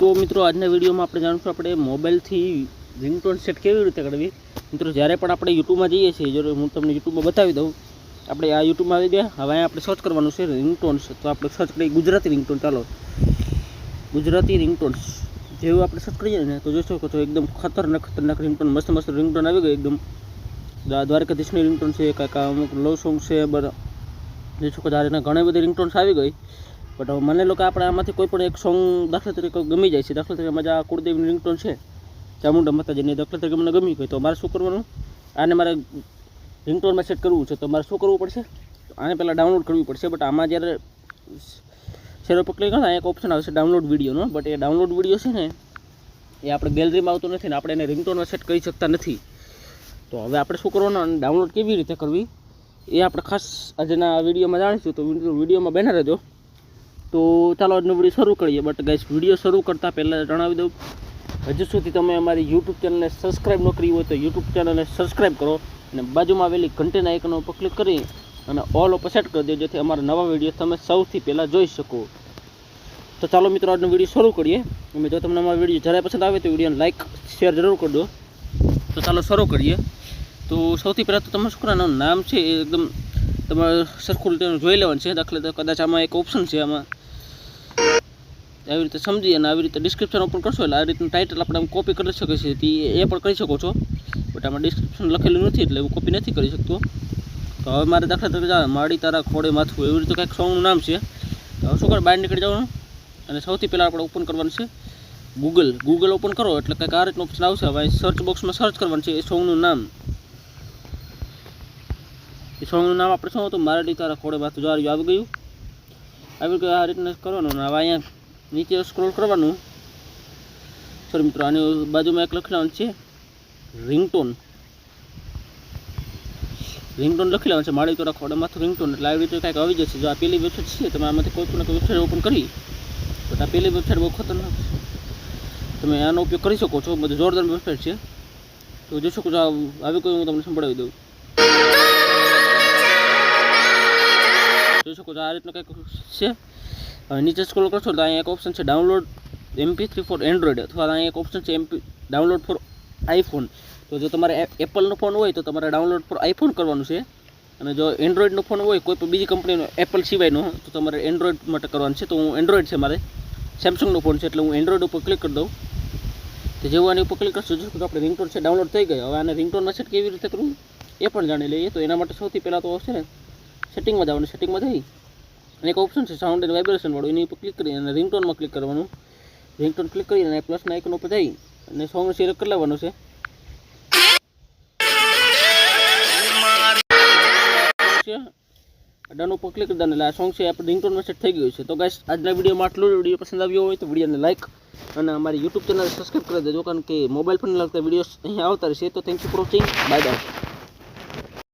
તો મિત્રો, આજના વિડીયોમાં આપણે જાણીશું આપણે મોબાઈલથી રિંગટોન સેટ કેવી રીતે કરવી. મિત્રો, જ્યારે પણ આપણે યુટ્યુબમાં જઈએ છીએ જો હું તમને યુટ્યુબમાં બતાવી દઉં, આપણે આ યુટ્યુબમાં આવી ગયા. હવે આપણે સર્ચ કરવાનું છે રિંગટોન્સ. તો આપણે સર્ચ કરીએ ગુજરાતી રિંગટોન. ચાલો. ગુજરાતી રિંગટોન્સ જેવું આપણે સર્ચ કરીએ ને, તો જોશો કે તો એકદમ ખતરનાક ખતરનાક રિંગટોન, મસ્ત મસ્ત રિંગટોન આવી ગઈ. એકદમ દ્વા- દ્વારકાધીશની રિંગટોન છે કાંઈક અમુક લવ સોંગ છે, બધા. જોશો કે છો ઘણી બધી રિંગટોન્સ આવી ગઈ. બટ હવે મને લોકો આપણે આમાંથી કોઈ પણ એક સોંગ દાખલા તરીકે ગમી જાય છે. દાખલા તરીકે મજા કુળદેવની રિંગટોન છે. ચામુંડા માતાજીની દાખલા તરીકે મને ગમી ગઈ. તો મારે શું કરવાનું? આને મારે રિંગટોનમાં સેટ કરવું છે. તો મારે શું કરવું પડશે? આને પહેલાં ડાઉનલોડ કરવી પડશે. બટ આમાં જ્યારે શેરો પર ક્લિક કરો એક ઓપ્શન આવશે ડાઉનલોડ વિડીયોનો બટ એ ડાઉનલોડ વીડિયો છે ને, એ આપણે ગેલેરીમાં આવતો નથી ને, આપણે એને રિંગટોનમાં સેટ કરી શકતા નથી. તો હવે આપણે શું કરવાનું? અને ડાઉનલોડ કેવી રીતે કરવી? એ આપણે ખાસ આજના વિડીયોમાં જાણીશું. તો વિડીયોમાં બેના રહેજો. તો ચાલો આજનો વીડિયો શરૂ કરીએ. બટ ગાઈસ વીડિયો શરૂ કરતાં પહેલાં જણાવી દઉં. હજુ સુધી તમે અમારી યુટ્યુબ ચેનલને સબસ્ક્રાઈબ ન કરી હોય તો યુટ્યુબ ચેનલને સબસ્ક્રાઈબ કરો અને બાજુમાં આવેલી ઘંટીના આઇકન ઉપર ક્લિક કરી અને ઓલ ઉપર સેટ કરી દો જેથી અમારા નવા વીડિયો તમે સૌથી પહેલાં જોઈ શકો. તો ચાલો મિત્રો, આજનો વીડિયો શરૂ કરીએ. અને જો તમને અમારો વીડિયો જરાય પસંદ આવે તો વિડીયોને લાઇક શેર જરૂર કરી દો તો ચાલો શરૂ કરીએ. તો સૌથી પહેલાં તો તમે છોકરાનું નામ છે એકદમ તમારે સરખું રીતે જોઈ લેવાનું છે. દાખલા કદાચ આમાં એક ઓપ્શન છે આમાં. આવી રીતે સમજી અને આવી રીતે ડિસ્ક્રિપ્શન ઓપન કરશો એટલે આ રીતનું ટાઇટલ આપણે કોપી કરી શકીએ છીએ. તે એ પણ કરી શકો છો. બટ આમાં ડિસ્ક્રિપ્શન લખેલું નથી એટલે હું કોપી નથી કરી શકતો. તો હવે મારે દાખલા તરીકે જા માડી, તારા, ખોડે, માથું એવી રીતે કંઈક સોંગનું નામ છે. તો હવે શું કરે, બહાર નીકળી જવાનું અને સૌથી પહેલાં આપણે ઓપન કરવાનું છે ગૂગલ ગૂગલ ઓપન કરો એટલે કંઈક આ રીતનું ઓપ્શન આવશે. હવે સર્ચ બોક્સમાં સર્ચ કરવાનું છે એ સોંગનું નામ. એ સોંગનું નામ આપણે શું હતું? મારાડી તારા, ખોડે, માથું જો આવી ગયું. આવી આ રીતના કરવાનું. હવે અહીંયા નીચે સ્ક્રોલ કરવાનું. સોરી મિત્રો, આની બાજુમાં એક લખેલું છે રિંગટોન રિંગટોન લખી છે માળી તોરા ખોડા માથું રિંગટોન એટલે આવી રીતે કાંઈક આવી જશે. જો આ પેલી વેબસાઇટ છે, તમે આમાંથી કોઈ પણ વેબસાઇટ ઓપન કરી, તો આ પેલી વેબસાઇટ બહુ ખતરનાક છે. તમે આનો ઉપયોગ કરી શકો છો, બધું જોરદાર વેબસાઇટ છે. તો જોઈ શકો છો આવી કોઈ હું તમને સંભળાવી દઉં. જોઈ શકો છો. આ રીતનું કંઈક છે. નીચે સ્ક્રોલ કરશો તો અહીંયા એક ઓપ્શન છે download MP three for Android અથવા અહીંયા એક ઓપ્શન છે એમપી ડાઉનલોડ ફોર આઈફોન તો જો તમારે એપલનો ફોન હોય તો તમારે ડાઉનલોડ ફોર આઈફોન કરવાનું છે. અને જો એન્ડ્રોઈડનો ફોન હોય, કોઈ પણ બીજી કંપનીનો એપલ સિવાયનો, તો તમારે એન્ડ્રોઈડ માટે કરવાનું છે. તો હું એન્ડ્રોઈડ છે મારે. સેમસંગનો ફોન છે એટલે હું એન્ડ્રોઈડ ઉપર ક્લિક કરી દઉં. તો જેવું આની ઉપર ક્લિક કરશો જો આપણે રિંગટોન છે ડાઉનલોડ થઈ ગયો. હવે આને રિંગટોનમાં સેટ કેવી રીતે કરવું? એ પણ જાણી લઈએ. તો એના માટે સૌથી પહેલાં તો છે ને સેટિંગમાં જવાનું, સેટિંગમાં જઈ. અને એક ઓપ્શન છે સાઉન્ડ એન્ડ વાઇબ્રેશનવાળું એની ઉપર ક્લિક કરી અને રિંગટોનમાં ક્લિક કરવાનું. રિંગટોન ક્લિક કરી અને પ્લસના આઇકન ઉપર જઈ. અને સોંગને સિલેક્ટ કરી લેવાનું છે. ડન ઉપર ક્લિક કરી એટલે આ સોંગ છે, આપણે રિંગટોનમાં સેટ થઈ ગયું છે. તો ગાઈસ આજના વિડીયોમાં આટલું વીડિયો પસંદ આવ્યો હોય તો વિડીયોને લાઈક અને અમારી યુટ્યુબ ચેનલ સબસ્ક્રાઈબ કરી દેજો, કારણ કે મોબાઈલ ફોન લગતા વિડીયોઝ અહીંયા આવતા રહેશે. તો thank you for watching bye bye